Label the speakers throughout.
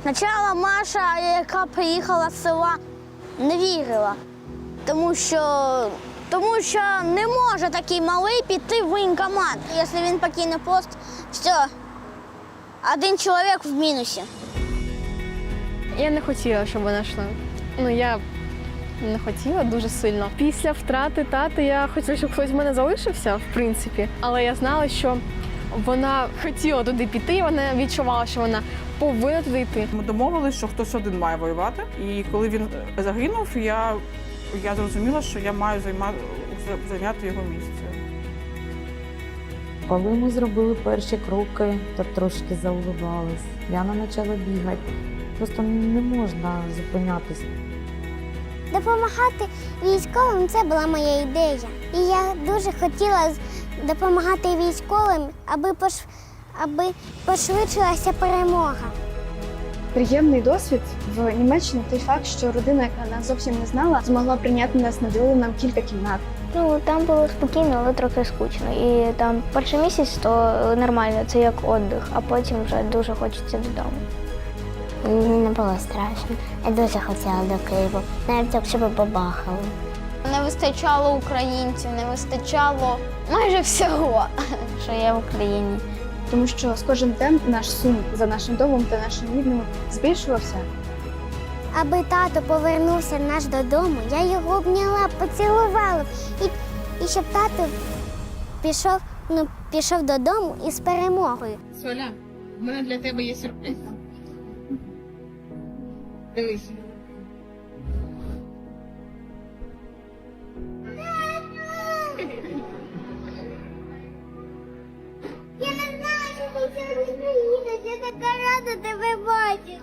Speaker 1: Спочатку Маша, яка приїхала з села, не вірила, тому що, тому що не може такий малий піти в воєнкомат. Якщо він покине пост, все, один чоловік в мінусі.
Speaker 2: Я не хотіла, щоб вона йшла. Ну я не хотіла дуже сильно. Після втрати тати я хотіла, щоб хтось в мене залишився, в принципі. Але я знала, що вона хотіла туди піти, вона відчувала, що вона повинна туди йти.
Speaker 3: Ми домовилися, що хтось один має воювати. І коли він загинув, я, я зрозуміла, що я маю займа, зайняти його місце.
Speaker 4: Коли ми зробили перші кроки, то трошки заулибались. Яна почала бігати. Просто не можна зупинятись.
Speaker 5: Допомагати військовим це була моя ідея. І я дуже хотіла допомагати військовим, аби пош... аби пошвидшилася перемога.
Speaker 6: Приємний досвід в Німеччині той факт, що родина, яка нас зовсім не знала, змогла прийняти нас, наділила нам кілька кімнат.
Speaker 5: Ну там було спокійно, але трохи скучно. І там перший місяць то нормально, це як віддих, а потім вже дуже хочеться додому. Мені не було страшно. Я дуже хотіла до Києва, навіть якщо б побахали.
Speaker 1: Не вистачало українців, не вистачало майже всього, що є в Україні.
Speaker 6: Тому що з кожним днем наш сум за нашим домом та нашими рідними збільшувався.
Speaker 5: Аби тато повернувся наш додому, я його обняла, поцілувала. І, і щоб тато пішов, ну, пішов додому із перемогою.
Speaker 7: Соля, в мене для тебе є сюрприз. Дивись.
Speaker 5: Я не знаю, що це розповідаєш, я така рада тебе бачити.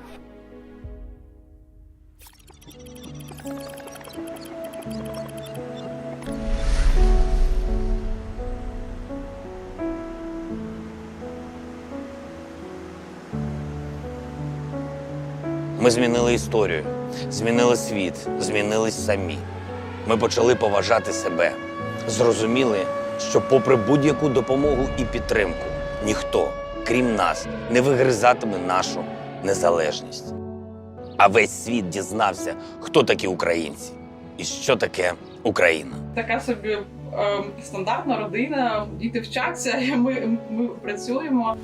Speaker 8: Ми змінили історію, змінили світ, змінились самі. Ми почали поважати себе, зрозуміли, що, попри будь-яку допомогу і підтримку, ніхто, крім нас, не вигризатиме нашу незалежність. А весь світ дізнався, хто такі українці і що таке Україна.
Speaker 3: Така собі е, стандартна родина, діти вчаться, ми, ми працюємо.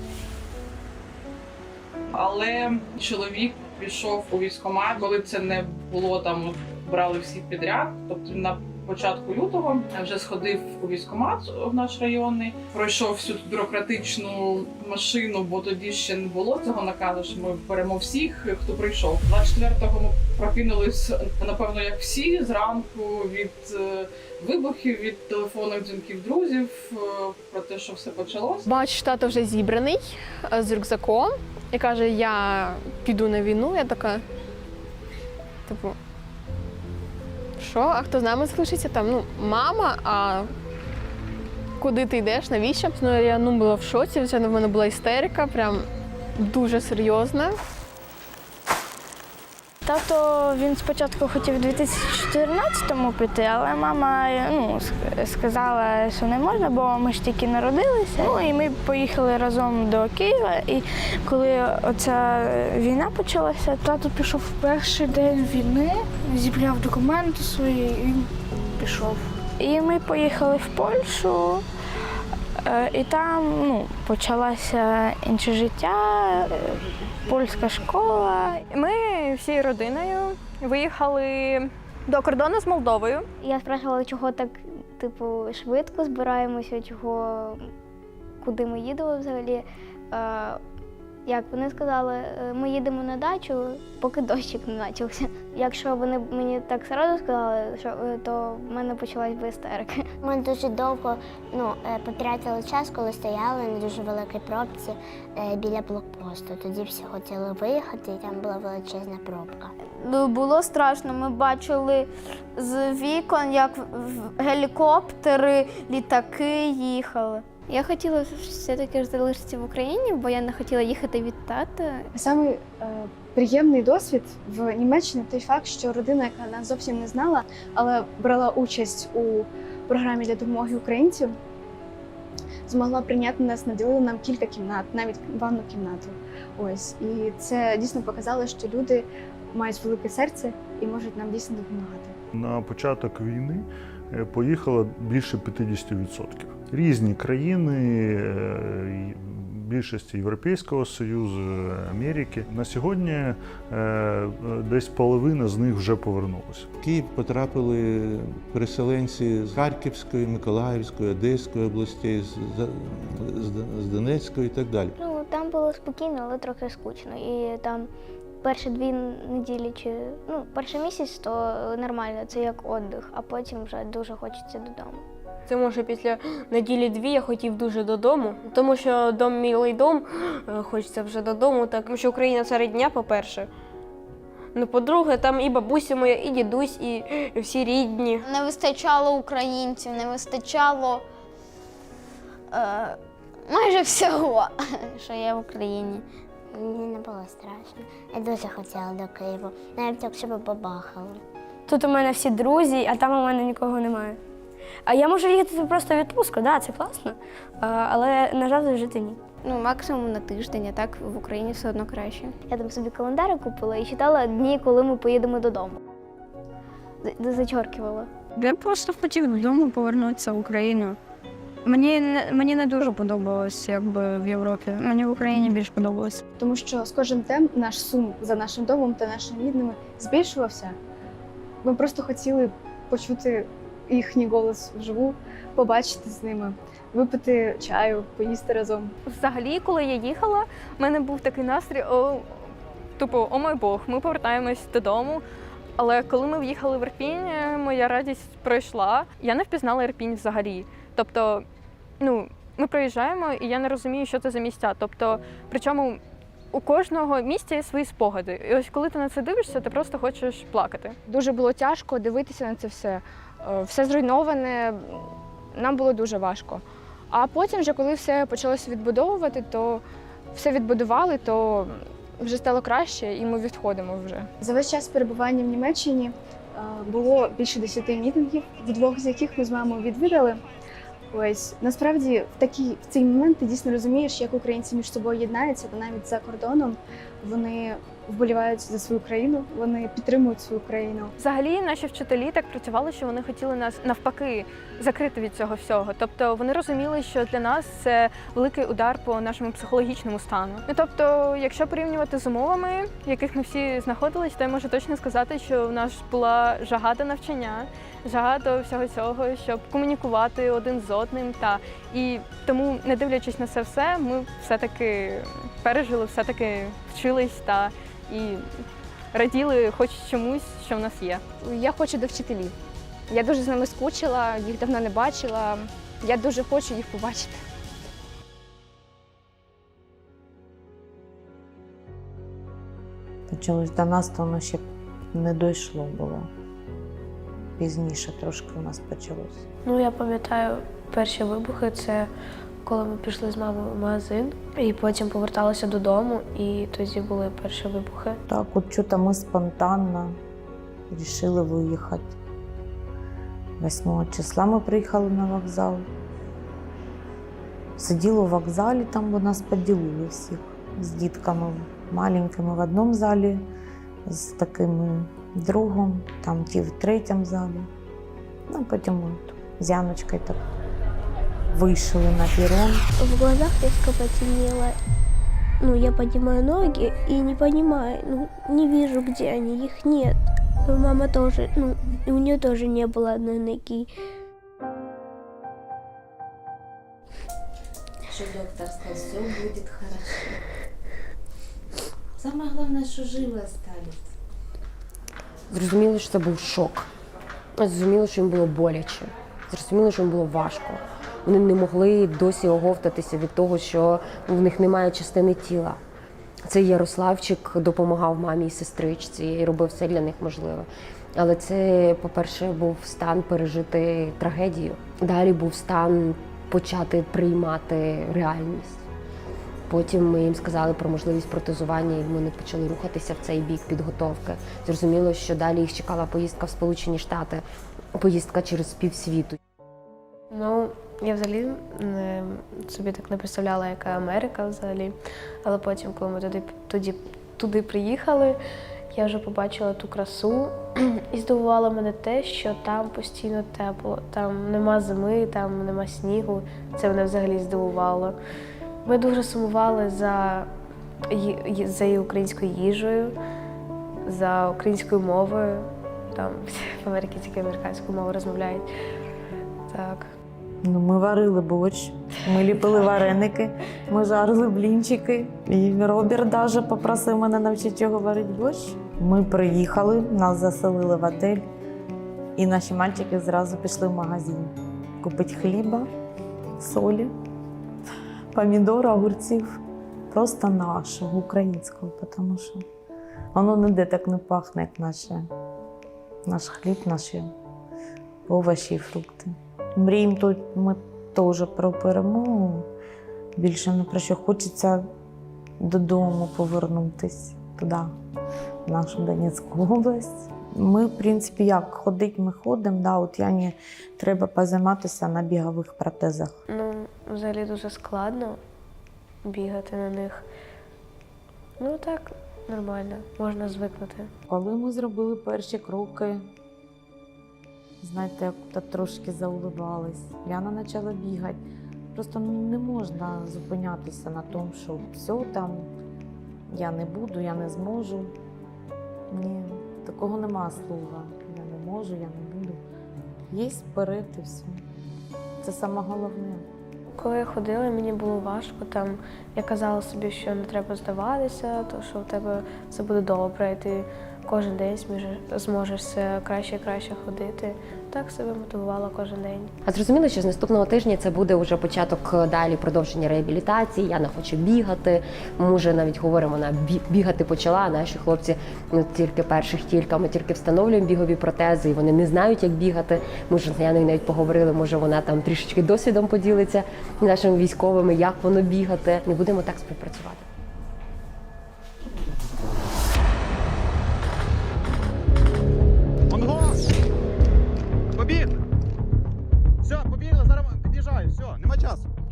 Speaker 3: Але чоловік пішов у військкомат, коли це не було там, брали всіх підряд. Тобто на початку лютого вже сходив у військкомат в наш районний, пройшов всю ту бюрократичну машину, бо тоді ще не було цього наказу, що ми беремо всіх, хто прийшов. 24-го ми прокинулись, напевно, як всі зранку від е, вибухів, від телефонних дзвінків друзів е, про те, що все почалось.
Speaker 2: Бачу, тато вже зібраний е, з рюкзаком і каже: Я піду на війну. Я така. Типу. Що? А хто з нами залишиться там? Ну, мама, а куди ти йдеш? Навіщо? Ну, я ну, була в шоці, звичайно, в мене була істерика, прям дуже серйозна.
Speaker 6: Тато він спочатку хотів у 2014-му піти, але мама ну, сказала, що не можна, бо ми ж тільки народилися. Ну і ми поїхали разом до Києва. І коли оця війна почалася, тато пішов в перший день війни, зібрав документи свої і пішов. І ми поїхали в Польщу. е, І там ну, почалося інше життя, польська школа.
Speaker 9: Ми всією родиною виїхали до кордону з Молдовою.
Speaker 5: Я спрашивала, чого так, типу, швидко збираємося, чого, куди ми їдемо взагалі. Е, як вони сказали, е, ми їдемо на дачу, поки дощик не почався. Якщо вони мені так одразу сказали, що, е, то в мене почалась би істерика. Ми дуже довго ну, потратили час, коли стояли на дуже великій пробці е, біля блокпосту. Тоді всі хотіли виїхати, і там була величезна пробка.
Speaker 1: Було страшно. Ми бачили з вікон, як гелікоптери, літаки їхали.
Speaker 5: Я хотіла все-таки залишитися в Україні, бо я не хотіла їхати від тата.
Speaker 10: Саме е, приємний досвід в Німеччині той факт, що родина, яка нас зовсім не знала, але брала участь у програмі для допомоги українців, змогла прийняти нас, наділила нам кілька кімнат, навіть ванну кімнату. Ось і це дійсно показало, що люди мають велике серце і можуть нам дійсно допомагати.
Speaker 11: На початок війни е, поїхало більше 50%. Різні країни, е, більшості Європейського Союзу, Америки. На сьогодні е, десь половина з них вже повернулася.
Speaker 12: В Київ потрапили переселенці з Харківської, Миколаївської, Одеської областей, з Донецької і так далі.
Speaker 5: Ну, там було спокійно, але трохи скучно. І там перші дві неділі чи ну, перший місяць то нормально, це як віддих, а потім вже дуже хочеться додому.
Speaker 13: Це може після неділі-дві я хотів дуже додому, тому що дом мілий дом, е, хочеться вже додому, так, тому що Україна серед дня, по-перше. Ну, по-друге, там і бабуся моя, і дідусь, і всі рідні.
Speaker 1: Не вистачало українців, не вистачало е, майже всього, що є в Україні.
Speaker 5: Мені не було страшно. Я дуже хотіла до Києва, навіть якщо б побахало.
Speaker 6: Тут у мене всі друзі, а там у мене нікого немає. А я можу їхати просто в відпустку, да, це класно. Але назавжди жити ні.
Speaker 5: Ну, максимум на тиждень, а так в Україні все одно краще. Я там собі календар купила і читала дні, коли ми поїдемо додому. Зачоркувала.
Speaker 9: Я просто хотів додому повернутися в Україну. Мені не мені не дуже подобалось, якби в Європі. Мені в Україні більш подобалось.
Speaker 10: Тому що з кожним днем наш сум за нашим домом та нашими рідними збільшувався. Ми просто хотіли почути їхній голос вживу, побачити з ними, випити чаю, поїсти разом.
Speaker 9: Взагалі, коли я їхала, в мене був такий настрій, о, типу, о мой Бог, ми повертаємось додому. Але коли ми в'їхали в Ірпінь, е, моя радість пройшла. Я не впізнала Ірпінь взагалі. Тобто, ну, ми проїжджаємо, і я не розумію, що це за місця. Тобто, причому у кожного місця є свої спогади. І ось коли ти на це дивишся, ти просто хочеш плакати.
Speaker 6: Дуже було тяжко дивитися на це все. Е, Все зруйноване, нам було дуже важко. А потім, вже коли все почалося відбудовувати, то все відбудували, то вже стало краще, і ми відходимо вже.
Speaker 10: За весь час перебування в Німеччині е, було більше десяти мітингів, в двох з яких ми з мамою відвідали. Ось насправді в такий в цей момент ти дійсно розумієш, як українці між собою єднаються, бо навіть за кордоном вони вболівають за свою країну, вони підтримують свою країну.
Speaker 9: Взагалі, наші вчителі так працювали, що вони хотіли нас навпаки закрити від цього всього. Тобто вони розуміли, що для нас це великий удар по нашому психологічному стану. Ну тобто, якщо порівнювати з умовами, в яких ми всі знаходились, то я можу точно сказати, що в нас була жага до навчання, жага до всього цього, щоб комунікувати один з одним. Та і тому, не дивлячись на це все, ми все-таки пережили, все-таки вчились та і раділи хоч чомусь, що в нас є.
Speaker 6: Я хочу до вчителів. Я дуже з ними скучила, їх давно не бачила. Я дуже хочу їх побачити.
Speaker 4: Чомусь до нас то воно ще не дійшло було. Пізніше трошки у нас почалося.
Speaker 13: Ну, я пам'ятаю перші вибухи, це коли ми пішли з мамою в магазин, і потім поверталися додому, і тоді були перші вибухи.
Speaker 4: Так, от чого ми спонтанно вирішили виїхати. 8 числа ми приїхали на вокзал. Сиділи у вокзалі, там бо нас поділили всіх з дітками маленькими в одному залі, з такими в другому, там ті в третьому залі. Ну, потім от з Яночкою так вийшли на перрон.
Speaker 5: В глазах резко потемнело. Ну, я поднимаю ноги и не понимаю, ну, не вижу, где они, их нет. Но мама тоже, ну, у нее тоже не было одной ноги.
Speaker 4: Что доктор сказал, все будет хорошо. Самое главное, что живы остались.
Speaker 13: Зрозуміло, що це був шок. Зрозуміло, що їм було боляче. Зрозуміло, що їм було важко. Вони не могли досі оговтатися від того, що в них немає частини тіла. Цей Ярославчик допомагав мамі і сестричці і робив все для них можливе. Але це, по-перше, був стан пережити трагедію. Далі був стан почати приймати реальність. Потім ми їм сказали про можливість протезування, і вони почали рухатися в цей бік підготовки. Зрозуміло, що далі їх чекала поїздка в Сполучені Штати, поїздка через півсвіту.
Speaker 14: Ну, я взагалі не, собі так не представляла, яка Америка взагалі. Але потім, коли ми туди, тоді, туди приїхали, я вже побачила ту красу і здивувало мене те, що там постійно тепло, там нема зими, там нема снігу. Це мене взагалі здивувало. Ми дуже сумували за, за її українською їжею, за українською мовою. Там в Америці тільки американською мовою розмовляють. Так.
Speaker 4: Ну, ми варили борщ, ми ліпили вареники, ми жарили блінчики. І Роберт навіть попросив мене навчити його варити борщ. Ми приїхали, нас заселили в отель, і наші мальчики зразу пішли в магазин купити хліба, солі, помідор, огурців. Просто нашого, українського, тому що воно ніде так не пахне, як наше, наш хліб, наші овочі і фрукти. Мріємо тут ми теж про перемогу. Більше не про що хочеться додому повернутися туди, в нашу Донецьку область. Ми, в принципі, як ходить, ми ходимо. Да, от Яні треба позайматися на бігових протезах.
Speaker 14: Ну, взагалі дуже складно бігати на них. Ну так, нормально, можна звикнути.
Speaker 4: Коли ми зробили перші кроки, знаєте, як так трошки заулибались. Яна почала бігати. Просто не можна зупинятися на тому, що все там, я не буду, я не зможу. Ні, такого нема слуга. Я не можу, я не буду. Є вперед і все. Це саме головне.
Speaker 14: Коли я ходила, мені було важко. Там я казала собі, що не треба здаватися, то що в тебе все буде добре, і ти кожен день зможеш все краще і краще ходити. Так себе мотивувала кожен день.
Speaker 13: А зрозуміло, що з наступного тижня це буде вже початок е, далі продовження реабілітації. Яна хоче бігати. Ми вже навіть говоримо, вона бігати почала. А наші хлопці ну тільки перших кілька. Ми тільки встановлюємо бігові протези, і вони не знають, як бігати. Ми ж з Яною навіть поговорили. Може, вона там трішечки досвідом поділиться нашими військовими, як воно бігати. Ми будемо так співпрацювати.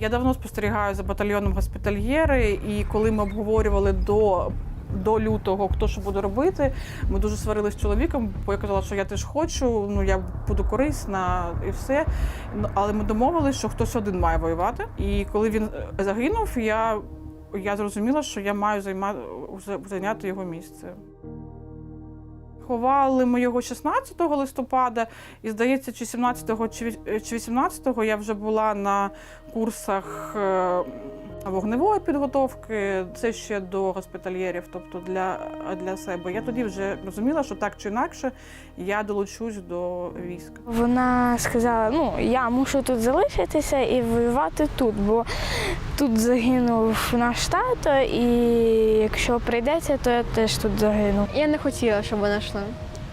Speaker 3: Я давно спостерігаю за батальйоном госпітальєри, і коли ми обговорювали до. До лютого, хто що буде робити, ми дуже сварилися з чоловіком, бо я казала, що я теж хочу, ну я буду корисна і все. Ну, Але ми домовилися, що хтось один має воювати. І коли він е, загинув, я, я зрозуміла, що я маю займа... зайняти його місце. Ховали ми його 16 листопада, і здається, чи 17-го, чи ві- 18-го я вже була на курсах е, вогневої підготовки. Це ще до госпітальєрів, тобто для, для себе. Я тоді вже розуміла, що так чи інакше я долучусь до війська.
Speaker 6: Вона сказала: ну я мушу тут залишитися і воювати тут, бо тут загинув наш тато, і якщо прийдеться, то я теж тут загину.
Speaker 2: Я не хотіла, щоб вона йшла.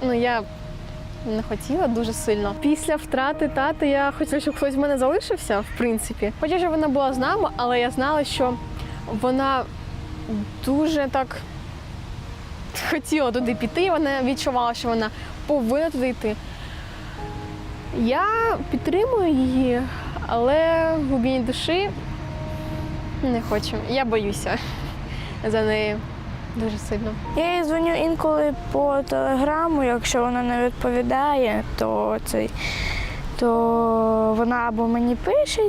Speaker 2: Ну я не хотіла дуже сильно. Після втрати тати я хотіла, щоб хтось в мене залишився, в принципі. Хоча щоб вона була з нами, але я знала, що вона дуже так хотіла туди піти. Вона відчувала, що вона повинна туди йти. Я підтримую її, але в глибині душі не хочу. Я боюся за неї дуже сильно.
Speaker 6: Я їй дзвоню інколи по телеграму, якщо вона не відповідає, то цей. То вона або мені пише,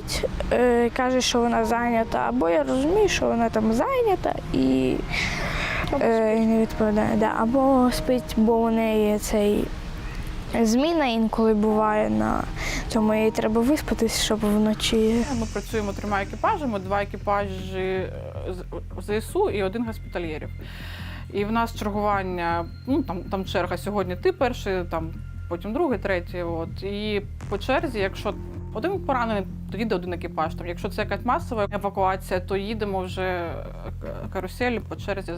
Speaker 6: е, каже, що вона зайнята, або я розумію, що вона там зайнята і, е, не відповідає. Да. Або спить, бо у неї цей зміна інколи буває на тому їй треба виспатись, щоб вночі.
Speaker 3: Ми працюємо трьома екіпажами: два екіпажі ЗСУ і один госпітальєрів. І в нас чергування, ну там, там черга сьогодні ти перший, там потім другий, третій. От. І по черзі, якщо Один поранений, то їде один екіпаж. Там, якщо це якась масова евакуація, то їдемо вже карусель по черзі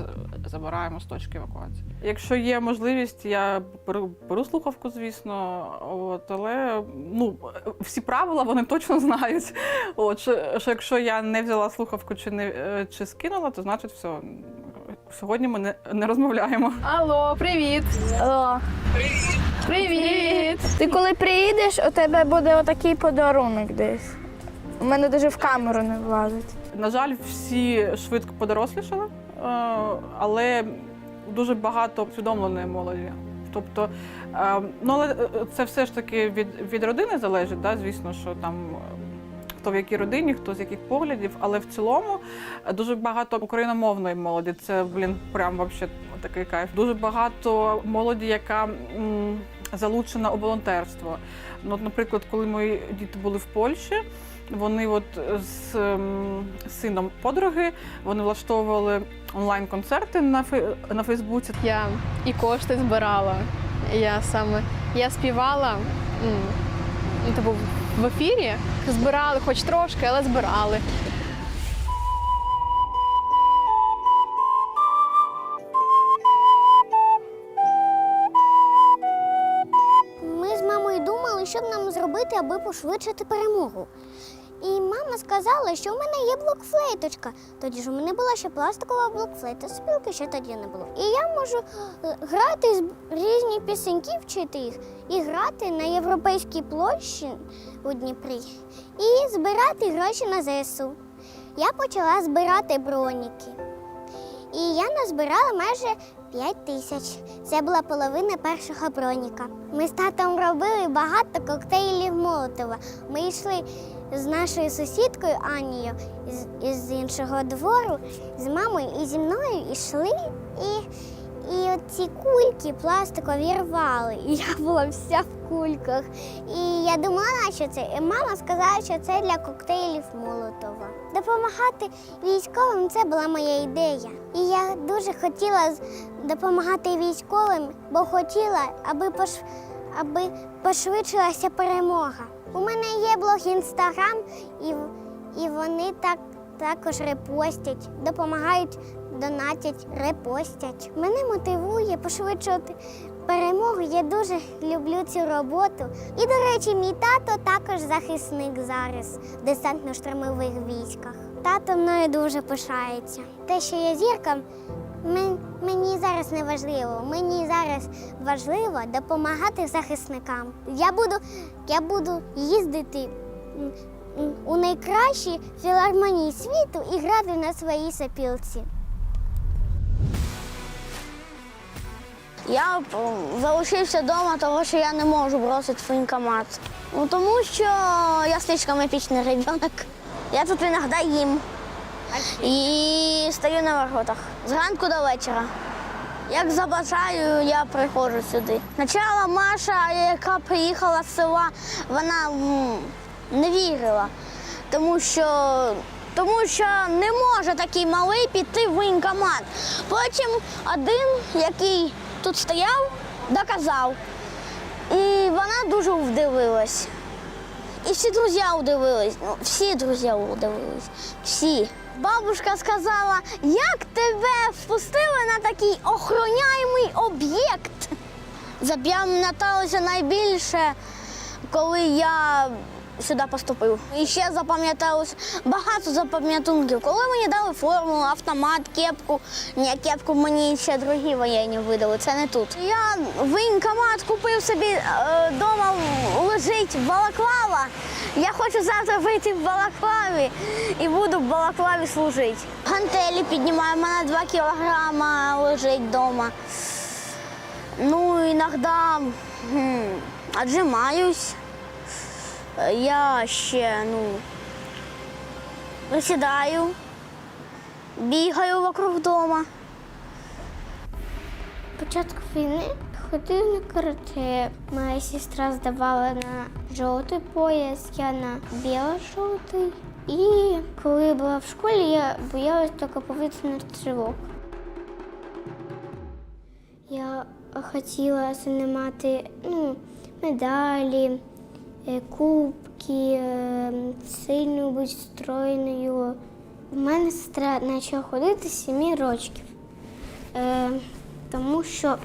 Speaker 3: забираємо з точки евакуації. Якщо є можливість, я беру, беру слухавку, звісно. От, але ну, всі правила вони точно знають. От, що, що якщо я не взяла слухавку чи не е, чи скинула, то значить все. Сьогодні ми не, не розмовляємо.
Speaker 9: Алло, привіт!
Speaker 6: Алло.
Speaker 9: Привіт! Привіт!
Speaker 6: Ти коли приїдеш, у тебе буде отакий подарунок десь. У мене дуже в камеру не влазить.
Speaker 3: На жаль, всі швидко подорослішали, е, але дуже багато усвідомленої молоді. Тобто, е, ну але е, це все ж таки від, від родини залежить, да? звісно, що там. Хто в якій родині, хто з яких поглядів, але в цілому дуже багато україномовної молоді. Це блін, прям вообще такий кайф. Дуже багато молоді, яка м, залучена у волонтерство. Ну, от, наприклад, коли мої діти були в Польщі, вони от з ем, сином подруги вони влаштовували онлайн-концерти на на Фейсбуці.
Speaker 2: Я і кошти збирала. Я саме я співала ну, типу, в ефірі. Збирали хоч трошки, але збирали.
Speaker 1: Пошвидшити перемогу. І мама сказала, що у мене є блокфлейточка. Тоді ж у мене була ще пластикова блокфлейта, спілки ще тоді не було. І я можу е, грати з різні пісеньки, вчити їх і грати на європейській площі у Дніпрі і збирати гроші на ЗСУ. Я почала збирати броніки. І я назбирала майже 5 тисяч. Це була половина першого броніка. Ми з татом робили багато коктейлів Молотова. Ми йшли з нашою сусідкою Анією з іншого двору, з мамою і зі мною йшли і. І ці кульки пластикові рвали. І я була вся в кульках. І я думала, що це. І мама сказала, що це для коктейлів Молотова. Допомагати військовим це була моя ідея. І я дуже хотіла допомагати військовим, бо хотіла, аби пош... аби пошвидшилася перемога. У мене є блог інстаграм, і, і вони так також репостять, допомагають, донатять, репостять. Мене мотивує пошвидшувати перемогу. Я дуже люблю цю роботу. І, до речі, мій тато також захисник зараз в десантно-штурмових військах. Тато мною дуже пишається. Те, що я зірка, мені зараз не важливо. Мені зараз важливо допомагати захисникам. Я буду, я буду їздити у найкращі філармонії світу і грати на своїй сопілці. Я залишився вдома, тому що я не можу бросити воєнкомат. Ну, тому що я слишком епічний ребенок. Я тут іноді їм. І стою на воротах. Зранку до вечора. Як забажаю, я приходжу сюди. Спочатку Маша, яка приїхала з села, вона не вірила, тому що, тому що не може такий малий піти в воєнкомат. Потім один, який тут стояв, доказав. І вона дуже вдивилась. І всі друзі удивились. Ну, всі друзі удивились. Всі. Бабушка сказала, як тебе впустили на такий охороняємий об'єкт. Запам'яталося найбільше, коли я сюди поступив. І ще запам'яталось багато запам'ятунків. Коли мені дали форму, автомат, кепку. Ні, кепку мені ще другі воєнні видали, це не тут. Я воєнкомат купив собі вдома лежить балаклава. Я хочу завтра вийти в балаклаві і буду в балаклаві служити. Гантелі піднімаю, у мене 2 кілограма лежить вдома. Ну, іноді отжимаюсь. Я ще, ну, висідаю, бігаю вокруг дома. Початку війни ходив на карате. Моя сестра здавала на жовтий пояс, я на біло-жовтий. І коли я була в школі, я боялась тільки повітряних тривог. Я хотіла займати ну, медалі, кубки. і е, сильною, бути стройною. У мене сестра почала ходити з 7 років, е, тому що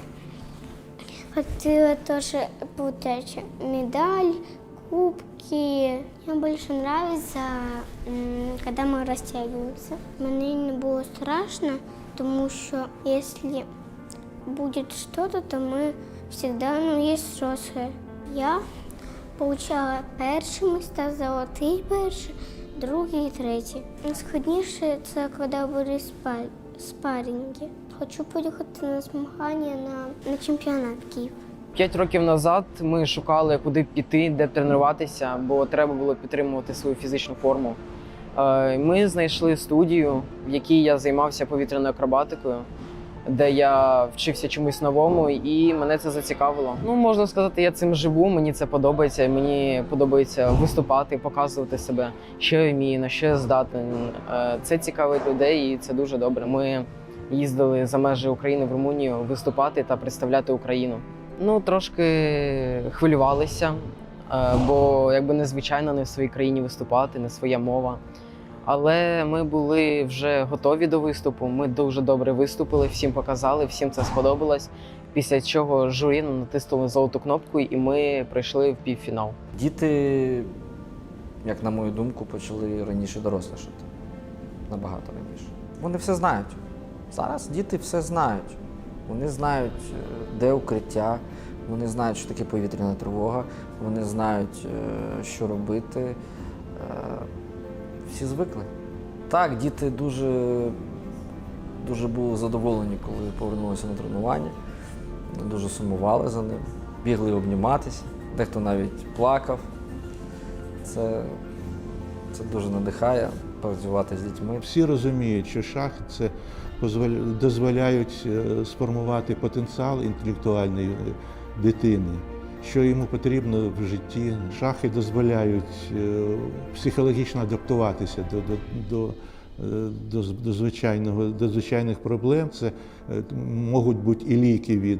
Speaker 1: хотіла теж получати медаль, кубки. Мені більше подобається, коли ми розтягуємося. Мені не було страшно, тому що якщо буде щось, то ми завжди ну, є шоси. Я получала перші місця, золотий перший, другий третій. Найскладніше це коли були спа- спарринги. Хочу поїхати на змагання на, на чемпіонат Київ.
Speaker 15: П'ять років назад ми шукали, куди піти, де тренуватися, бо треба було підтримувати свою фізичну форму. Е, Ми знайшли студію, в якій я займався повітряною акробатикою, де я вчився чомусь новому, і мене це зацікавило. Ну, можна сказати, я цим живу, мені це подобається. Мені подобається виступати, показувати себе, що я вмію, на що я здатен. Е, Це цікавить людей, і це дуже добре. Ми їздили за межі України в Румунію виступати та представляти Україну. Ну, трошки хвилювалися, е, бо якби незвичайно не в своїй країні виступати, не своя мова. Але ми були вже готові до виступу. Ми дуже добре виступили, всім показали, всім це сподобалось. Після чого журі натиснули золоту кнопку, і ми прийшли в півфінал.
Speaker 16: Діти, як на мою думку, почали раніше дорослішати. Набагато раніше. Вони все знають. Зараз діти все знають. Вони знають, е, де укриття, вони знають, що таке повітряна тривога, вони знають, е, що робити. Всі звикли. Так, діти дуже, дуже були задоволені, коли повернулися на тренування. Дуже сумували за ним, бігли обніматися, дехто навіть плакав. Це, це дуже надихає працювати з дітьми.
Speaker 12: Всі розуміють, що шахи це дозволяють е, сформувати потенціал інтелектуальної дитини, що йому потрібно в житті. Шахи дозволяють е, психологічно адаптуватися до, до, до, е, до, звичайного, до звичайних проблем. Це е, можуть бути і ліки від,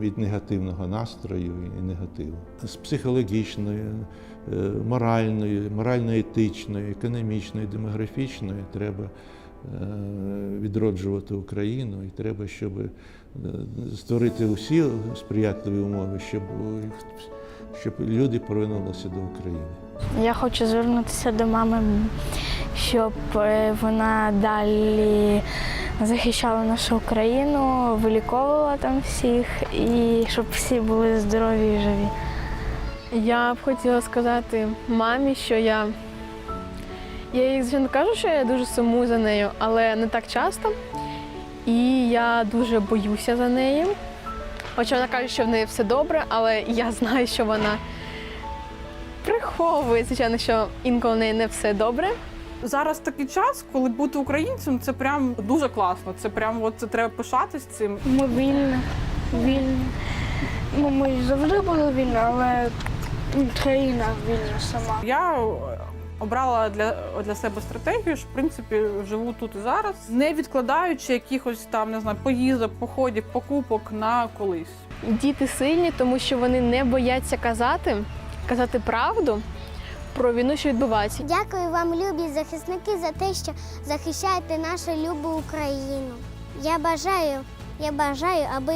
Speaker 12: від негативного настрою і негативу. З психологічної, моральної, морально-етичної, економічної, демографічної треба відроджувати Україну, і треба, щоб е, створити усі сприятливі умови, щоб, щоб люди повернулися до України.
Speaker 6: Я хочу звернутися до мами, щоб е, вона далі захищала нашу Україну, виліковувала там всіх і щоб всі були здорові і живі.
Speaker 2: Я б хотіла сказати мамі, що я. Я їй, звичайно, кажу, що я дуже сумую за нею, але не так часто. І я дуже боюся за неї. Хоча вона каже, що в неї все добре, але я знаю, що вона приховує, звичайно, що інколи в неї не все добре.
Speaker 3: Зараз такий час, коли бути українцем, це прям дуже класно. Це прям от це треба пишатись цим.
Speaker 6: Ми вільні, вільні. Ну, ми завжди були вільні, але країна вільна сама.
Speaker 3: Я обрала для, для себе стратегію, що в принципі живу тут і зараз, не відкладаючи якихось там не знаю поїздок, походів, покупок на колись.
Speaker 2: Діти сильні, тому що вони не бояться казати, казати правду про війну, що відбувається.
Speaker 1: Дякую вам, любі захисники, за те, що захищаєте нашу любу Україну. Я бажаю, я бажаю, аби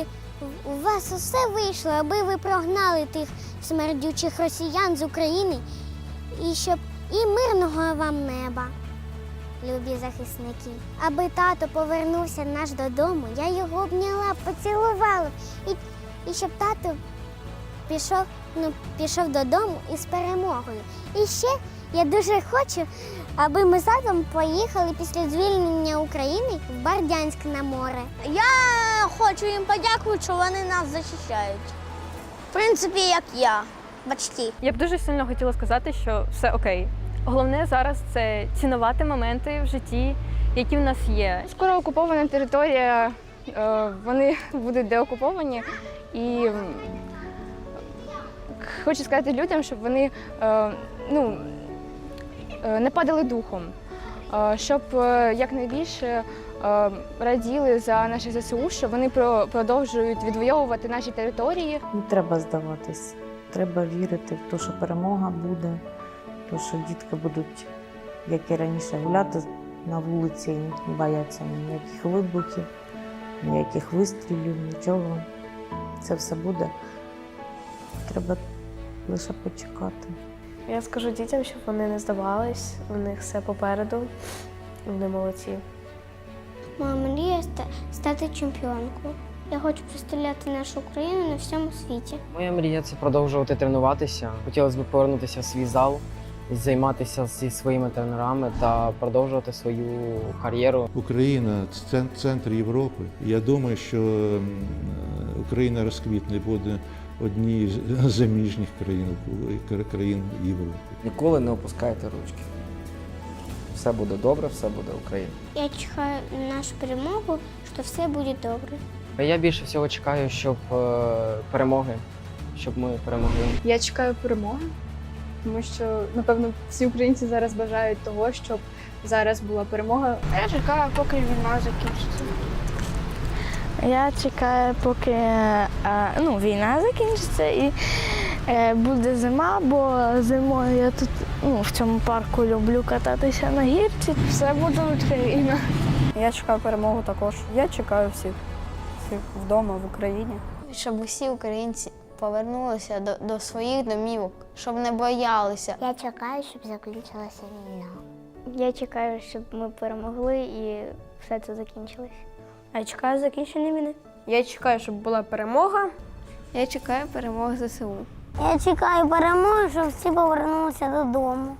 Speaker 1: у вас усе вийшло, аби ви прогнали тих смердючих росіян з України і щоб і мирного вам неба, любі захисники. Аби тато повернувся наш додому, я його обняла, поцілувала. І, і щоб тато пішов, ну, пішов додому із перемогою. І ще я дуже хочу, аби ми з татом поїхали після звільнення України в Бердянськ на море. Я хочу їм подякувати, що вони нас захищають. В принципі, як я, батьки.
Speaker 9: Я б дуже сильно хотіла сказати, що все окей. Головне зараз це цінувати моменти в житті, які в нас є.
Speaker 6: Скоро окупована територія, е, вони будуть деокуповані. І хочу сказати людям, щоб вони е, ну, е, не падали духом, щоб якнайбільше раділи за наших ЗСУ, що вони продовжують відвоювати наші території.
Speaker 4: Не треба здаватись. Треба вірити в те, що перемога буде. То що дітки будуть, як і раніше, гуляти на вулиці і не бояться ніяких вибухів, ніяких вистрілів, нічого. Це все буде. Треба лише почекати.
Speaker 14: Я скажу дітям, щоб вони не здавались, у них все попереду, вони молодці.
Speaker 17: Моя мрія стати чемпіонкою. Я хочу представляти нашу країну на всьому світі.
Speaker 15: Моя мрія це продовжувати тренуватися. Хотілося б повернутися в свій зал, займатися зі своїми тренерами та продовжувати свою кар'єру.
Speaker 12: Україна це центр Європи. Я думаю, що Україна розквітне буде однією з заміжніх країн, країн Європи.
Speaker 16: Ніколи не опускайте ручки. Все буде добре, все буде Україна.
Speaker 17: Я чекаю на нашу перемогу, що все буде добре.
Speaker 15: А я більше всього чекаю, щоб е, перемоги, щоб ми перемогли.
Speaker 10: Я чекаю перемоги, тому що, напевно, всі українці зараз бажають того, щоб зараз була перемога.
Speaker 6: Я чекаю, поки війна закінчиться. Я чекаю, поки е, ну, війна закінчиться і е, буде зима, бо зимою я тут ну, в цьому парку люблю кататися на гірці. Все буде Україна.
Speaker 18: Я чекаю перемогу також. Я чекаю всіх, всіх вдома в Україні.
Speaker 17: Щоб усі українці повернулися до, до своїх домівок, щоб не боялися.
Speaker 5: Я чекаю, щоб закінчилася війна. Я чекаю, щоб ми перемогли і все це закінчилось.
Speaker 14: Я чекаю закінчення війни.
Speaker 18: Я чекаю, щоб була перемога.
Speaker 14: Я чекаю перемоги ЗСУ.
Speaker 17: Я чекаю перемоги, щоб всі повернулися додому.